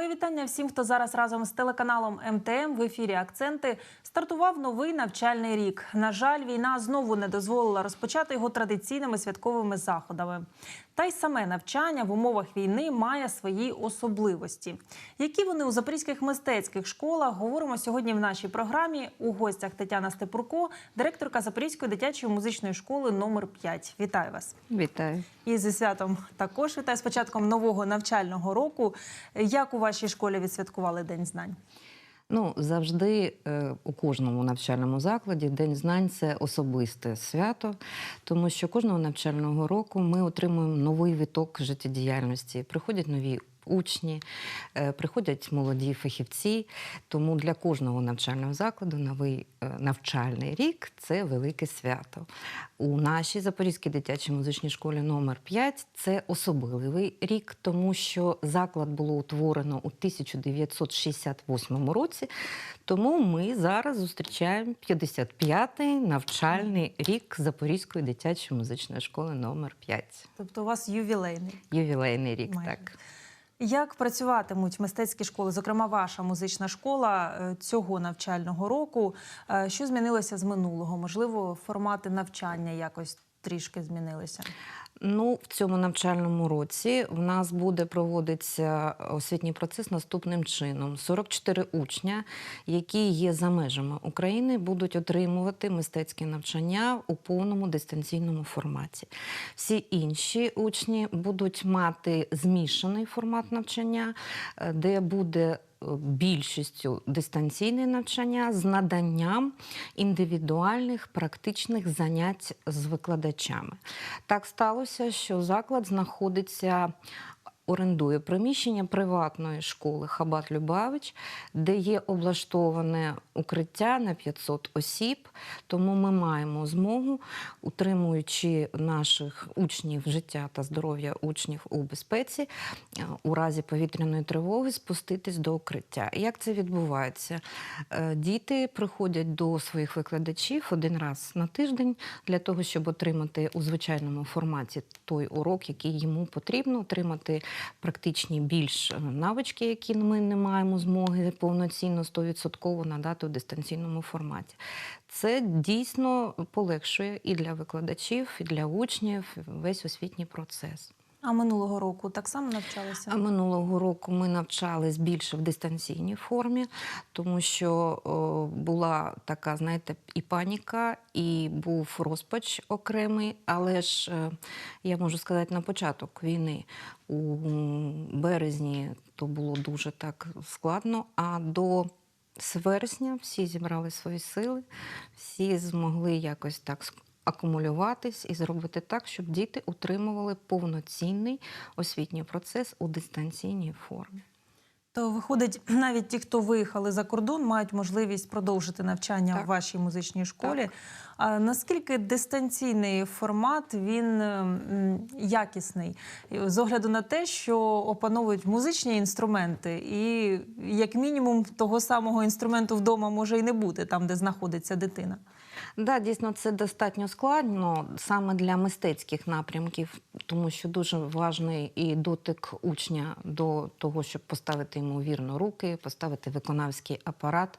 Мої вітання всім, хто зараз разом з телеканалом МТМ в ефірі Акценти стартував новий навчальний рік. На жаль, війна знову не дозволила розпочати його традиційними святковими заходами. Та й саме навчання в умовах війни має свої особливості. Які вони у запорізьких мистецьких школах говоримо сьогодні в нашій програмі. У гостях Тетяна Степурко, директорка Запорізької дитячої музичної школи номер 5 Вітаю вас. Вітаю. І зі святом також вітаю з початком нового навчального року. Як у вашій школі відсвяткували День знань? Ну, завжди е, у кожному навчальному закладі День знань це особисте свято, тому що кожного навчального року ми отримуємо новий виток життєдіяльності. Приходять нові учні, е, приходять молоді фахівці. Тому для кожного навчального закладу новий е, навчальний рік це велике свято. У нашій Запорізькій дитячій музичній школі номер 5 це особливий рік, тому що заклад було утворено у 1968 році. Тому ми зараз зустрічаємо 55-й навчальний рік Запорізької дитячої музичної школи номер 5 Тобто у вас ювілейний. Ювілейний рік, Майже. так. Як працюватимуть мистецькі школи, зокрема ваша музична школа е, цього навчального року? Е, Що змінилося з минулого? Можливо, формати навчання якось трішки змінилися? Ну, в цьому навчальному році в нас буде проводитися освітній процес наступним чином: 44 учня, які є за межами України, будуть отримувати мистецьке навчання у повному дистанційному форматі. Всі інші учні будуть мати змішаний формат навчання, е, де буде більшістю дистанційне навчання з наданням індивідуальних практичних занять з викладачами. Так сталося, що заклад знаходиться. Орендує приміщення приватної школи Хабат Любавич, де є облаштоване укриття на 500 осіб. Тому ми маємо змогу, утримуючи наших учнів життя та здоров'я учнів у безпеці, е, у разі повітряної тривоги спуститись до укриття. Як це відбувається? Е, Діти приходять до своїх викладачів один раз на тиждень для того, щоб отримати у звичайному форматі той урок, який йому потрібно, отримати практичні більш е, навички, які ми не маємо змоги повноцінно 100% надати в дистанційному форматі. Це дійсно полегшує і для викладачів, і для учнів весь освітній процес. А минулого року так само навчалися? А минулого року ми навчались більше в дистанційній формі, тому що о, була така, знаєте, і паніка, і був розпач окремий. Але ж е, я можу сказати, на початок війни у березні то було дуже так складно. А до з вересня всі зібрали свої сили, всі змогли якось так акумулюватись і зробити так, щоб діти утримували повноцінний освітній процес у дистанційній формі. То виходить, навіть ті, хто виїхали за кордон, мають можливість продовжити навчання Так. в вашій музичній школі. Так. А наскільки дистанційний формат він якісний з огляду на те, що опановують музичні інструменти, і як мінімум того самого інструменту вдома може і не бути там, де знаходиться дитина. Да, дійсно, це достатньо складно саме для мистецьких напрямків, тому що дуже важний і дотик учня до того, щоб поставити йому вірно руки, поставити виконавський апарат.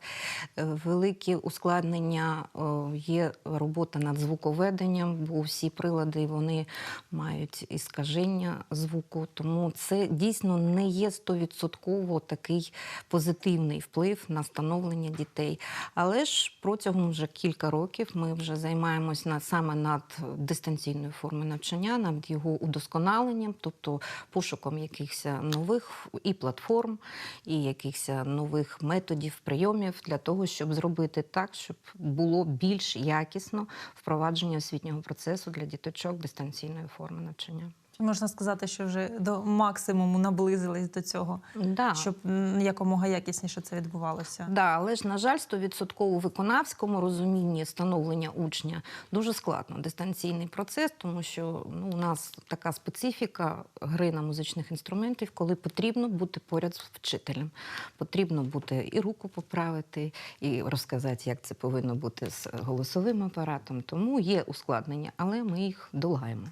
Е, Великі ускладнення е, є робота над звуковеденням, бо всі прилади вони мають іскаження звуку. Тому це дійсно не є стовідсотково такий позитивний вплив на становлення дітей. Але ж протягом вже кілька років ми вже займаємось над саме над дистанційною формою навчання, над його удосконаленням, тобто пошуком якихось нових і платформ, і якихось нових методів, прийомів для того, щоб зробити так, щоб було більш якісно впровадження освітнього процесу для діточок дистанційної форми навчання. Можна сказати, що вже до максимуму наблизились до цього, Да. щоб якомога якісніше це відбувалося? Да, але ж, на жаль, 100% виконавському розумінні становлення учня дуже складно. Дистанційний процес, тому що ну, у нас така специфіка гри на музичних інструментів, коли потрібно бути поряд з вчителем. Потрібно бути і руку поправити, і розказати, як це повинно бути з голосовим апаратом. Тому є ускладнення, але ми їх долаємо.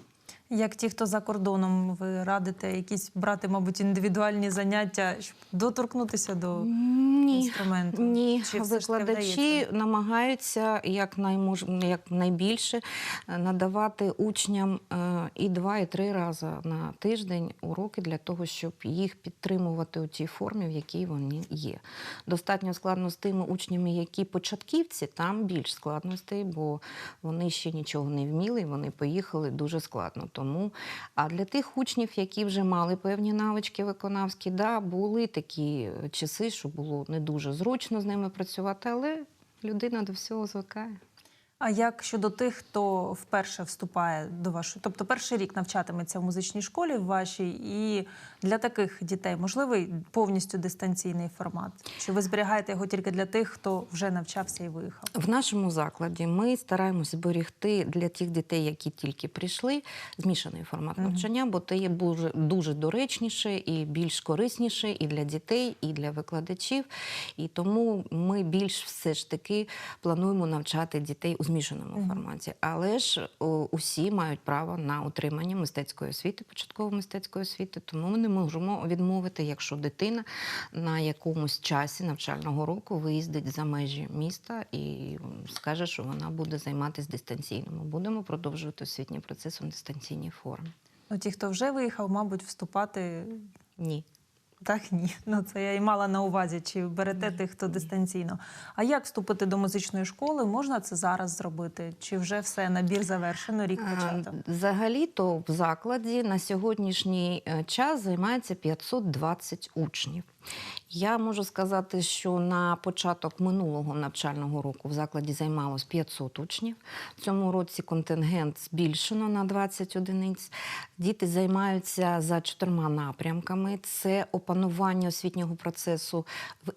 Як ті, хто за кордоном, ви радите якісь брати, мабуть, індивідуальні заняття, щоб доторкнутися до Ні. інструменту? Ні, Чи викладачі намагаються як, наймож... як найбільше е, надавати учням е, і два, і три рази на тиждень уроки для того, щоб їх підтримувати у тій формі, в якій вони є. Достатньо складно з тими учнями, які початківці, там більш складностей, бо вони ще нічого не вміли, і вони поїхали дуже складно. Тому а для тих учнів, які вже мали певні навички виконавські, да, були такі часи, що було не дуже зручно з ними працювати, але людина до всього звикає. А як щодо тих, хто вперше вступає до вашої, тобто перший рік навчатиметься в музичній школі в вашій, і для таких дітей можливий повністю дистанційний формат? Чи ви зберігаєте його тільки для тих, хто вже навчався і виїхав? В нашому закладі ми стараємося зберегти для тих дітей, які тільки прийшли, змішаний формат навчання, бо це є дуже, дуже доречніше і більш корисніше і для дітей, і для викладачів. І тому ми більш все ж таки плануємо навчати дітей у змішаному Мгм. форматі. Але ж усі мають право на отримання мистецької освіти, початкової мистецької освіти, тому ми не можемо відмовити, якщо дитина на якомусь часі навчального року виїздить за межі міста і скаже, що вона буде займатися дистанційно. Ми будемо продовжувати освітній процес у дистанційній формі. Ну, ті, хто вже виїхав, мабуть, вступати Ні. Так ні. Ну це я і мала на увазі, чи берете Ні, тих, хто ні. дистанційно. А як вступити до музичної школи? Можна це зараз зробити? Чи вже все набір завершено, рік початок? Е, Взагалі-то в закладі на сьогоднішній е, час займається 520 учнів. Я можу сказати, що на початок минулого навчального року в закладі займалось 500 учнів. В цьому році контингент збільшено на 20 одиниць. Діти займаються за чотирма напрямками: це опанування освітнього процесу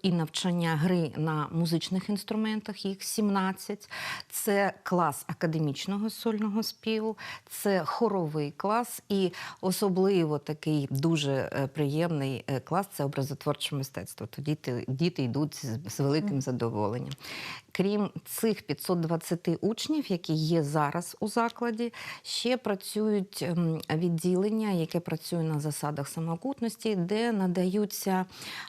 і навчання гри на музичних інструментах, їх 17. Це клас академічного сольного співу, це хоровий клас, і особливо такий дуже е, приємний е, клас це образотворче мистецтво. То діти, діти йдуть з, з великим задоволенням. Крім цих 520 учнів, які є зараз у закладі, ще працюють ем, відділення, яке працює на засадах самокутності, де надаються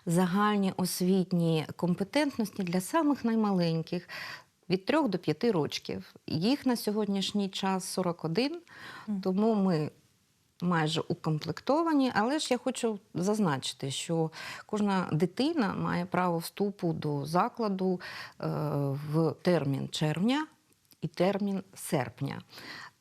загальні освітні компетентності для самих наймаленьких. Від 3 до 5 років. Їх на сьогоднішній час 41, тому ми майже укомплектовані. Але ж я хочу зазначити, що кожна дитина має право вступу до закладу е, в термін червня і термін серпня.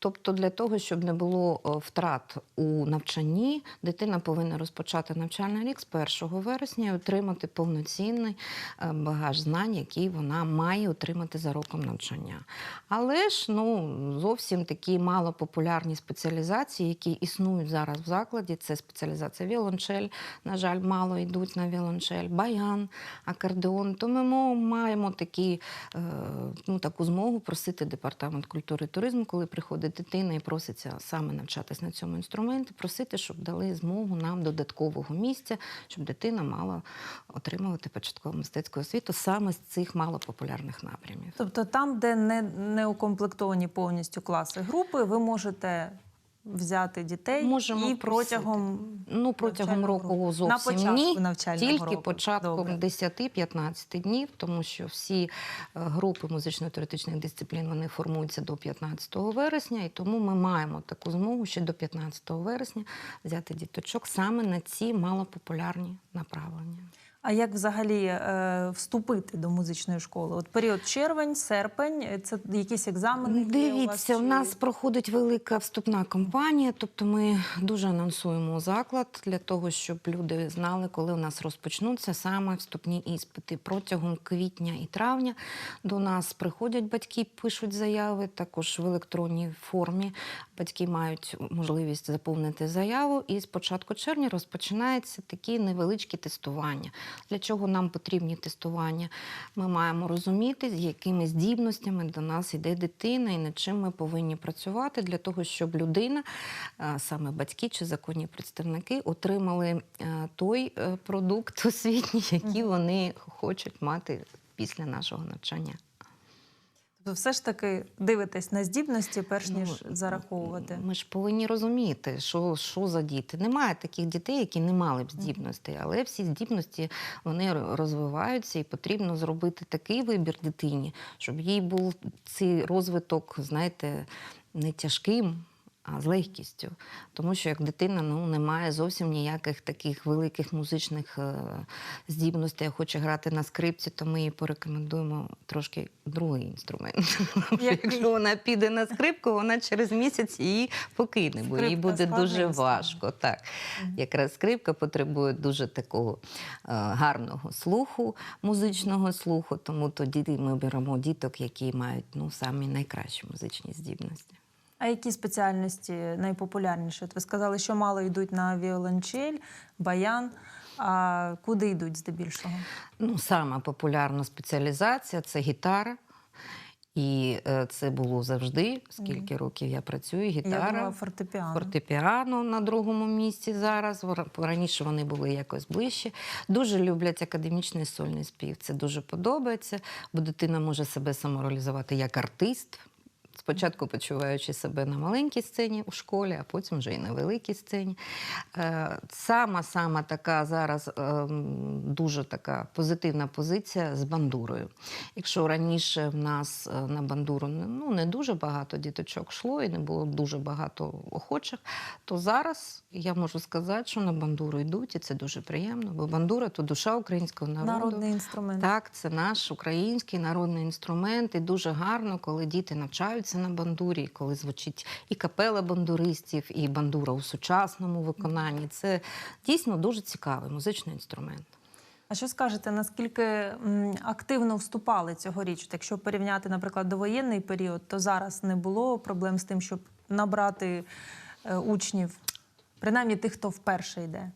Тобто для того, щоб не було е, втрат у навчанні, дитина повинна розпочати навчальний рік з 1 вересня і отримати повноцінний е, багаж знань, який вона має отримати за роком навчання. Але ж ну, зовсім такі малопопулярні спеціалізації, які існують зараз в закладі, це спеціалізація віолончель, на жаль, мало йдуть на віолончель, баян, акордеон. То ми маємо такі, е, ну, таку змогу просити департамент культури і туризму, коли приходить дитина і проситься саме навчатись на цьому інструменті, просити, щоб дали змогу нам додаткового місця, щоб дитина мала отримувати початкову мистецьку освіту саме з цих малопопулярних напрямів. Тобто там, де не, не укомплектовані повністю класи групи, ви можете взяти дітей Можемо і просити. протягом Ну, протягом року зовсім на початку ні. навчального Тільки року. початком Добре. 10-15 днів, тому що всі е, групи музично-теоретичних дисциплін вони формуються до 15 вересня, і тому ми маємо таку змогу ще до 15 вересня взяти діточок саме на ці малопопулярні направлення. А як взагалі е, вступити до музичної школи? От період червень, серпень, е, це якісь екзамени? є у вас, Дивіться, у нас проходить велика вступна кампанія, тобто ми дуже анонсуємо заклад для того, щоб люди знали, коли у нас розпочнуться саме вступні іспити. Протягом квітня і травня до нас приходять батьки, пишуть заяви, також в електронній формі. Батьки мають можливість заповнити заяву, і з початку червня розпочинається такі невеличкі тестування. Для чого нам потрібні тестування? Ми маємо розуміти, з якими здібностями до нас йде дитина і над чим ми повинні працювати для того, щоб людина, саме батьки чи законні представники, отримали е, той е, продукт освітній, який вони хочуть мати після нашого навчання. Все ж таки дивитесь на здібності, перш ніж Ну, зараховувати. Ми ж повинні розуміти, що, що за діти. Немає таких дітей, які не мали б здібностей, але всі здібності вони розвиваються, і потрібно зробити такий вибір дитині, щоб їй був цей розвиток, знаєте, не тяжким. А з легкістю, тому що як дитина ну, не має зовсім ніяких таких великих музичних е, здібностей, хоче грати на скрипці, то ми їй порекомендуємо трошки другий інструмент. Якщо вона піде на скрипку, вона через місяць її покине, бо їй буде дуже важко. Так. Якраз скрипка потребує дуже такого е, гарного слуху, музичного слуху. Тому тоді ми беремо діток, які мають ну, самі найкращі музичні здібності. А які спеціальності найпопулярніші? От ви сказали, що мало йдуть на віолончель, баян. А куди йдуть здебільшого? Ну, сама популярна спеціалізація це гітара. І е, це було завжди, скільки років я працюю, Я гітара. думала, фортепіано. Фортепіано на другому місці зараз. Раніше вони були якось ближче. Дуже люблять академічний сольний спів. Це дуже подобається, бо дитина може себе самореалізувати як артист. Спочатку почуваючи себе на маленькій сцені у школі, а потім вже і на великій сцені. Е, Сама сама така зараз ем, дуже така позитивна позиція з бандурою. Якщо раніше в нас е, на бандуру ну, не дуже багато діточок йшло і не було дуже багато охочих, то зараз я можу сказати, що на бандуру йдуть, і це дуже приємно, бо бандура то душа українського народу. Народний інструмент. Так, це наш український народний інструмент, і дуже гарно, коли діти навчаються на бандурі, коли звучить і капела бандуристів, і бандура у сучасному виконанні. Це дійсно дуже цікавий музичний інструмент. А що скажете, наскільки активно вступали цьогоріч? Якщо порівняти, наприклад, довоєнний період, то зараз не було проблем з тим, щоб набрати е, учнів, принаймні тих, хто вперше йде.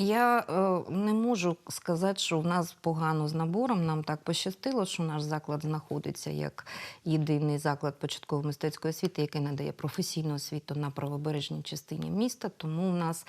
Я е, не можу сказати, що в нас погано з набором. Нам так пощастило, що наш заклад знаходиться як єдиний заклад початкової мистецької освіти, який надає професійну освіту на правобережній частині міста. Тому в нас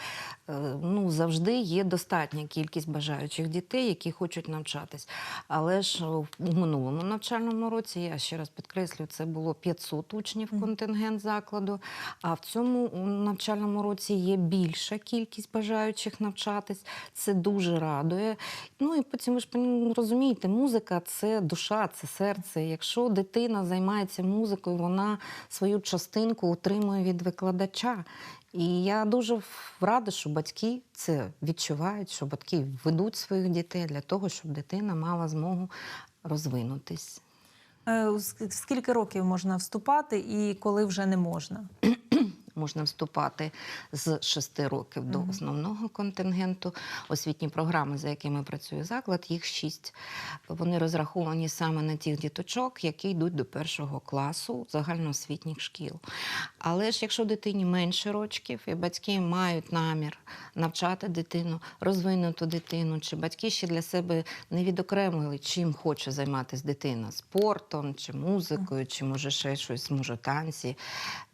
е, ну, завжди є достатня кількість бажаючих дітей, які хочуть навчатись. Але ж у минулому навчальному році, я ще раз підкреслю, це було 500 учнів контингент закладу. А в цьому навчальному році є більша кількість бажаючих навчатись. Це дуже радує. Ну і потім ви ж пон- розумієте, музика це душа, це серце. Якщо дитина займається музикою, вона свою частинку отримує від викладача. І я дуже рада, що батьки це відчувають, що батьки ведуть своїх дітей для того, щоб дитина мала змогу розвинутись. Е, ск- Скільки років можна вступати і коли вже не можна? Можна вступати з 6 років до основного контингенту. Освітні програми, за якими працює заклад, їх 6. Вони розраховані саме на тих діточок, які йдуть до першого класу загальноосвітніх шкіл. Але ж якщо дитині менше рочків, і батьки мають намір навчати дитину, розвинути дитину, чи батьки ще для себе не відокремили, чим хоче займатися дитина спортом, чи музикою, чи може ще щось, може танці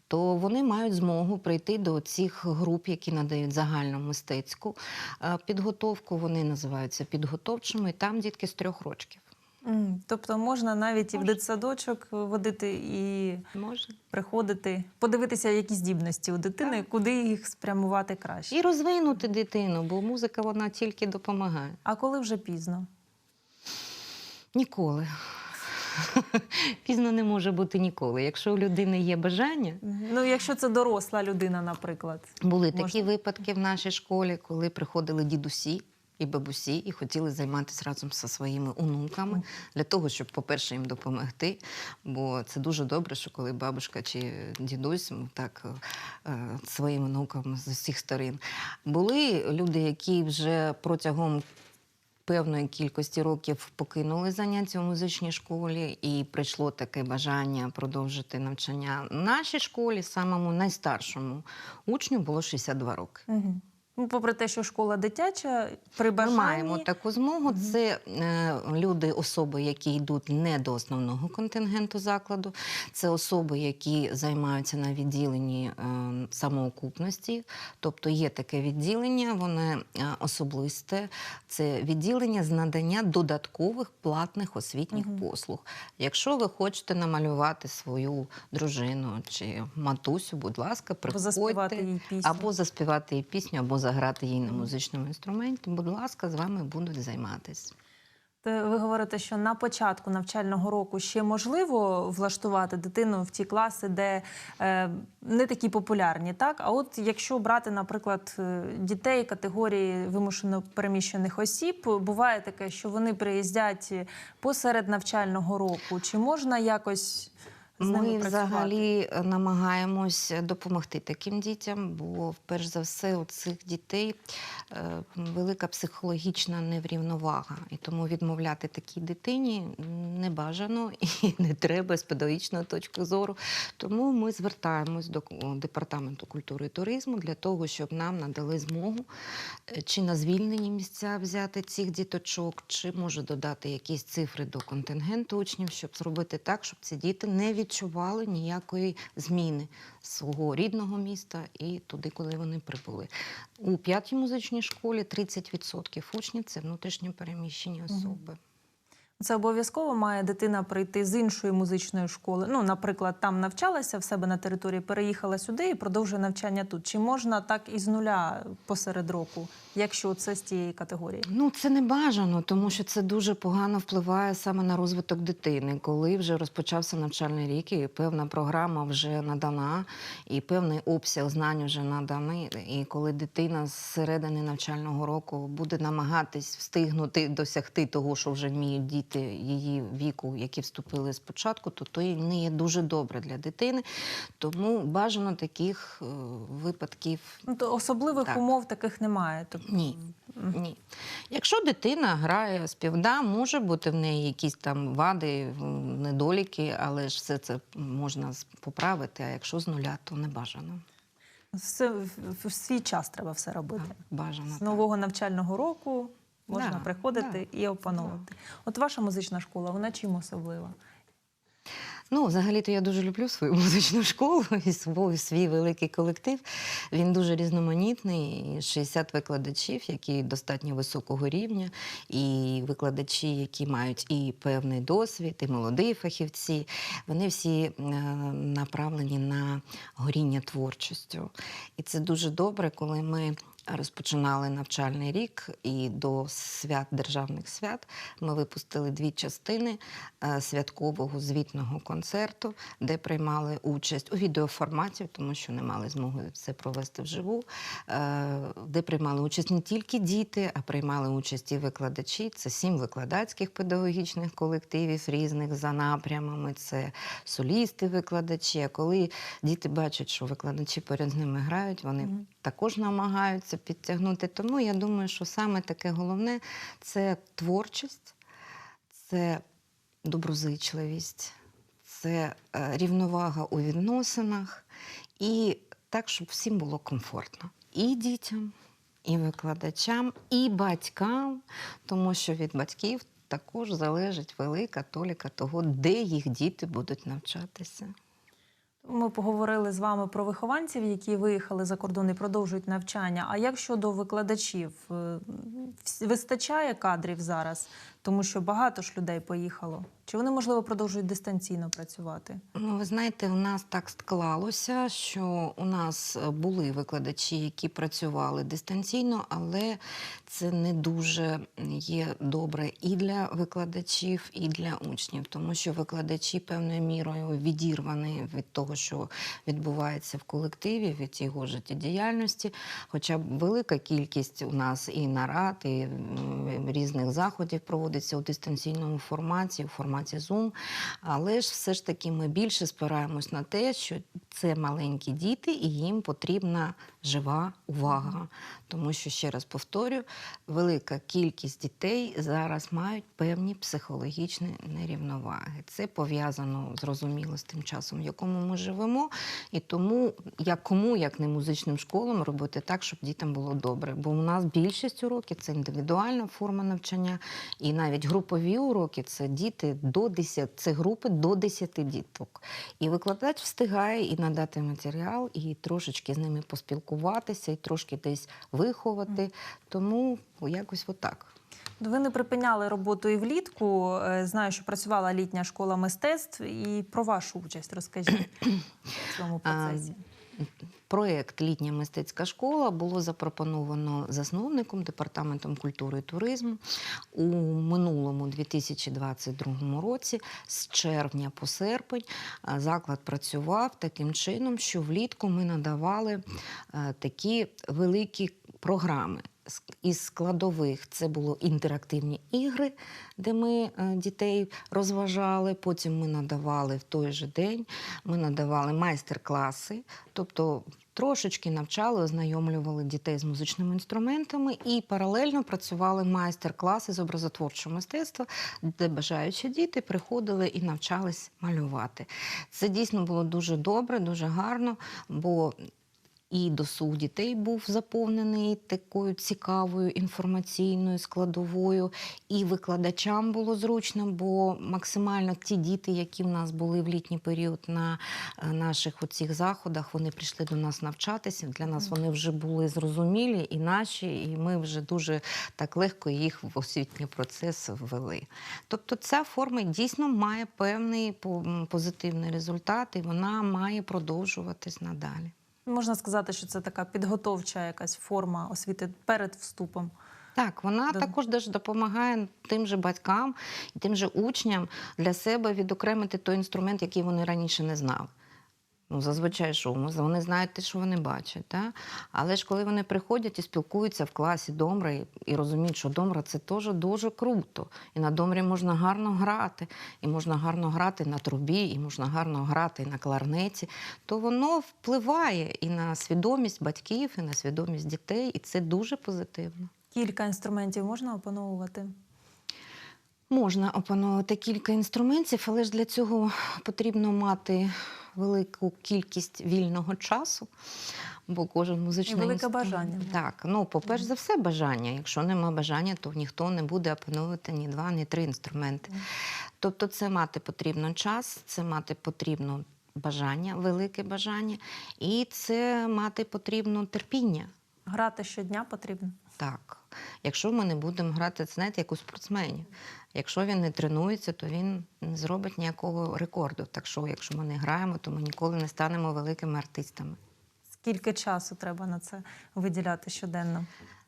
то вони мають змогу прийти до цих груп, які надають загальну мистецьку е, підготовку. Вони називаються підготовчими, і там дітки з трьох років. М, Тобто можна навіть і в дитсадочок водити і Можна. приходити, подивитися, які здібності у дитини, куди їх спрямувати краще. І розвинути дитину, бо музика вона тільки допомагає. А коли вже пізно? Ніколи. Пізно не може бути ніколи. Якщо у людини є бажання, Ну, якщо це доросла людина, наприклад. Були Можна. такі випадки в нашій школі, коли приходили дідусі і бабусі і хотіли займатися разом зі своїми онуками для того, щоб, по-перше, їм допомогти. Бо це дуже добре, що коли бабушка чи дідусь так е, е, своїм онукам з усіх сторін. Були люди, які вже протягом певної кількості років покинули заняття у музичній школі, і прийшло таке бажання продовжити навчання. В нашій школі, самому найстаршому учню, було 62 роки. Угу. Ну, попри те, що школа дитяча, при Ми маємо таку змогу. Це е, люди, особи, які йдуть не до основного контингенту закладу. Це особи, які займаються на відділенні е, самоокупності. Тобто є таке відділення, воно е, особисте. Це відділення з надання додаткових платних освітніх Мгм. послуг. Якщо ви хочете намалювати свою дружину чи матусю, будь ласка, Або заспівати їй пісню. Або заспівати їй пісню, або заграти їй на музичному інструменті. Будь ласка, з вами будуть займатися. Ви говорите, що на початку навчального року ще можливо влаштувати дитину в ті класи, де е, не такі популярні, так? А от якщо брати, наприклад, е, дітей категорії вимушено переміщених осіб, буває таке, що вони приїздять посеред навчального року. Чи можна якось з ними Ми працювати? взагалі е, намагаємось допомогти таким дітям, бо перш за все у цих дітей е, велика психологічна неврівновага. І тому відмовляти такій дитині не бажано і не треба з педагогічної точки зору. Тому ми звертаємось до департаменту культури і туризму для того, щоб нам надали змогу е, чи на звільнені місця взяти цих діточок, чи може додати якісь цифри до контингенту учнів, щоб зробити так, щоб ці діти не відчували ніякої зміни свого рідного міста і туди, коли вони прибули. У п'ятій музичній школі 30% учнів це внутрішньо переміщені особи. Це обов'язково має дитина прийти з іншої музичної школи. Ну, наприклад, там навчалася в себе на території, переїхала сюди і продовжує навчання тут. Чи можна так із нуля посеред року, якщо це з тієї категорії? Ну, це не бажано, тому що це дуже погано впливає саме на розвиток дитини, коли вже розпочався навчальний рік, і певна програма вже надана, і певний обсяг знань вже наданий. І коли дитина з середини навчального року буде намагатись встигнути досягти того, що вже вміють діти її віку, які вступили спочатку, то то не є дуже добре для дитини. Тому бажано таких е, випадків Ну, то особливих Так. умов таких немає. Тобто, ні. Ні. Якщо дитина грає співда, може бути в неї якісь там вади, недоліки, але ж все це можна поправити. А якщо з нуля, то не бажано. все в, свій час треба все робити. Бажано. З так. нового навчального року можна Да, приходити і опановувати. От ваша музична школа, вона чим особлива? Ну, взагалі-то я дуже люблю свою музичну школу і свій, свій великий колектив. Він дуже різноманітний. і 60 викладачів, які достатньо високого рівня, і викладачі, які мають і певний досвід, і молоді фахівці. Вони всі е, направлені на горіння творчістю. І це дуже добре, коли ми. Розпочинали навчальний рік, і до свят державних свят ми випустили дві частини е, святкового звітного концерту, де приймали участь у відеоформаті, тому що не мали змоги це провести вживу, е, де приймали участь не тільки діти, а приймали участь і викладачі. Це сім викладацьких педагогічних колективів різних за напрямами. Це солісти, викладачі. А коли діти бачать, що викладачі поряд з ними грають, вони. Також намагаються підтягнути. Тому я думаю, що саме таке головне це творчість, це доброзичливість, це е, рівновага у відносинах і так, щоб всім було комфортно. І дітям, і викладачам, і батькам, тому що від батьків також залежить велика толіка того, де їх діти будуть навчатися. Ми поговорили з вами про вихованців, які виїхали за кордон і продовжують навчання. А як щодо викладачів, Е, вистачає кадрів зараз, тому що багато ж людей поїхало. Чи вони можливо продовжують дистанційно працювати? Ну, ви знаєте, у нас так склалося, що у нас е, були викладачі, які працювали дистанційно, але це не дуже є добре і для викладачів, і для учнів, тому що викладачі певною мірою відірвані від того, що відбувається в колективі, від його життєдіяльності. Хоча велика кількість у нас і нарад, і різних заходів проводиться у дистанційному форматі, у форматі Zoom. Але ж все ж таки ми більше спираємось на те, що Це маленькі діти, і їм потрібна жива увага. Тому що, ще раз повторю, велика кількість дітей зараз мають певні психологічні нерівноваги. Це пов'язано зрозуміло з тим часом, в якому ми живемо. І тому як кому, як не музичним школам, робити так, щоб дітям було добре. Бо у нас більшість уроків це індивідуальна форма навчання, і навіть групові уроки це діти до 10, це групи до 10 діток. І викладач встигає і надати матеріал, і трошечки з ними поспілкуватися, і трошки десь виховати. Тому якось отак. Ви не припиняли роботу і влітку. Е, Знаю, що працювала літня школа мистецтв. І про вашу участь розкажіть в цьому процесі. Проєкт Літня мистецька школа було запропоновано засновником департаментом культури і туризму у минулому 2022 році. З червня по серпень заклад працював таким чином, що влітку ми надавали е, такі великі програми. Із складових це було інтерактивні ігри, де ми е, дітей розважали. Потім ми надавали в той же день, ми надавали майстер-класи, тобто трошечки навчали, ознайомлювали дітей з музичними інструментами і паралельно працювали майстер-класи з образотворчого мистецтва, де бажаючі діти приходили і навчались малювати. Це дійсно було дуже добре, дуже гарно, бо і досуг дітей був заповнений такою цікавою інформаційною складовою, і викладачам було зручно, бо максимально ті діти, які в нас були в літній період на е, наших оцих заходах, вони прийшли до нас навчатися. Для нас вони вже були зрозумілі і наші, і ми вже дуже так легко їх в освітній процес ввели. Тобто ця форма дійсно має певний позитивний результат, і вона має продовжуватись надалі. Можна сказати, що це така підготовча якась форма освіти перед вступом. Так, вона Да. також даже допомагає тим же батькам і тим же учням для себе відокремити той інструмент, який вони раніше не знали. Ну, зазвичай що вони знають те, що вони бачать. Та? Але ж коли вони приходять і спілкуються в класі домра і, розуміють, що домра це теж дуже круто. І на домрі можна гарно грати, і можна гарно грати на трубі, і можна гарно грати на кларнеті, то воно впливає і на свідомість батьків, і на свідомість дітей, і це дуже позитивно. Кілька інструментів можна опановувати. Можна опановувати кілька інструментів, але ж для цього потрібно мати велику кількість вільного часу, бо кожен музичний велике інструмент- бажання. Так, ну, по-перше за все, бажання. Якщо нема бажання, то ніхто не буде опановувати ні два, ні три інструменти. Тобто, це мати потрібно час, це мати потрібно бажання, велике бажання, і це мати потрібно терпіння. Грати щодня потрібно. Так. Якщо ми не будемо грати, це знаєте, як у спортсменів. Якщо він не тренується, то він не зробить ніякого рекорду. Так що, якщо ми не граємо, то ми ніколи не станемо великими артистами. Скільки часу треба на це виділяти щоденно?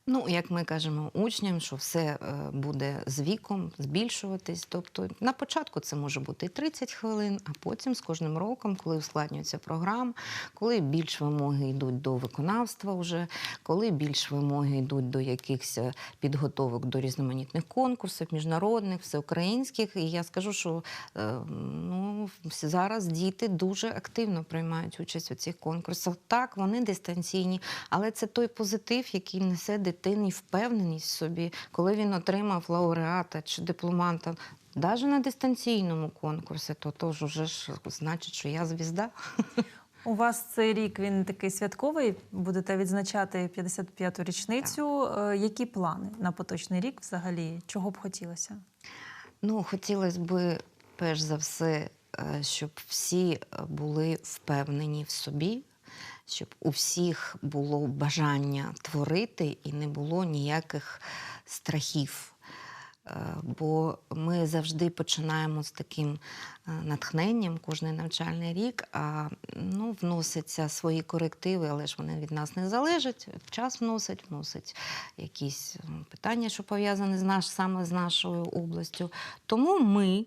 Ну, як ми кажемо учням, що все е, буде з віком збільшуватись. Тобто на початку це може бути 30 хвилин, а потім з кожним роком, коли ускладнюється програма, коли більш вимоги йдуть до виконавства, вже, коли більш вимоги йдуть до якихось е, підготовок до різноманітних конкурсів, міжнародних, всеукраїнських. І я скажу, що е, ну, зараз діти дуже активно приймають участь у цих конкурсах. Так, вони дистанційні, але це той позитив, який несе дитині впевненість в собі, коли він отримав лауреата чи дипломанта. Навіть на дистанційному конкурсі, то теж уже ж значить, що я звізда. У вас цей рік він такий святковий. Будете відзначати 55-ту річницю. Е, Які плани на поточний рік взагалі? Чого б хотілося? Ну, хотілося б, перш за все, е, щоб всі е, були впевнені в собі, щоб у всіх було бажання творити і не було ніяких страхів. Е, Бо ми завжди починаємо з таким е, натхненням кожний навчальний рік, а ну, вносяться свої корективи, але ж вони від нас не залежать. Час вносить, вносить якісь питання, що пов'язані з наш, саме з нашою областю. Тому ми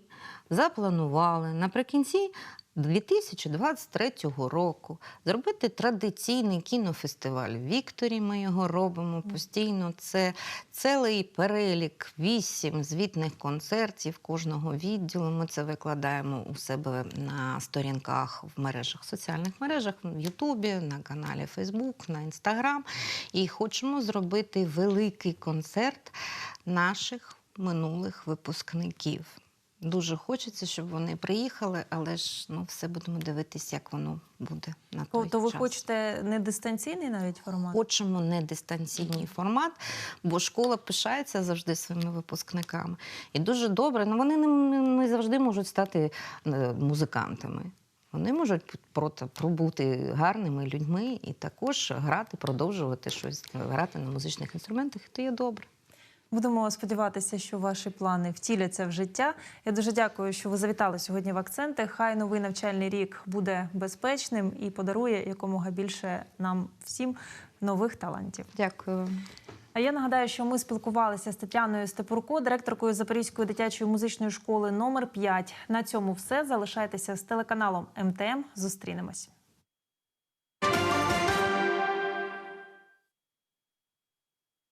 запланували наприкінці 2023 року зробити традиційний кінофестиваль Вікторі. Ми його робимо постійно. Це цілий перелік вісім звітних концертів кожного відділу. Ми це викладаємо у себе на сторінках в мережах, соціальних мережах, в Ютубі, на каналі Фейсбук, на Інстаграм. І хочемо зробити великий концерт наших минулих випускників. Дуже хочеться, щоб вони приїхали, але ж ну все будемо дивитися, як воно буде на той То ви час. хочете не дистанційний навіть формат? Хочемо не дистанційний формат, бо школа пишається завжди своїми випускниками. І дуже добре, але вони не, не завжди можуть стати е, музикантами. Вони можуть проти пробути гарними людьми і також грати, продовжувати щось, грати на музичних інструментах, і то є добре. Будемо сподіватися, що ваші плани втіляться в життя. Я дуже дякую, що ви завітали сьогодні в акценти. Хай новий навчальний рік буде безпечним і подарує якомога більше нам всім нових талантів. Дякую. А я нагадаю, що ми спілкувалися з Тетяною Степурко, директоркою Запорізької дитячої музичної школи номер 5 На цьому все залишайтеся з телеканалом МТМ. Зустрінемось.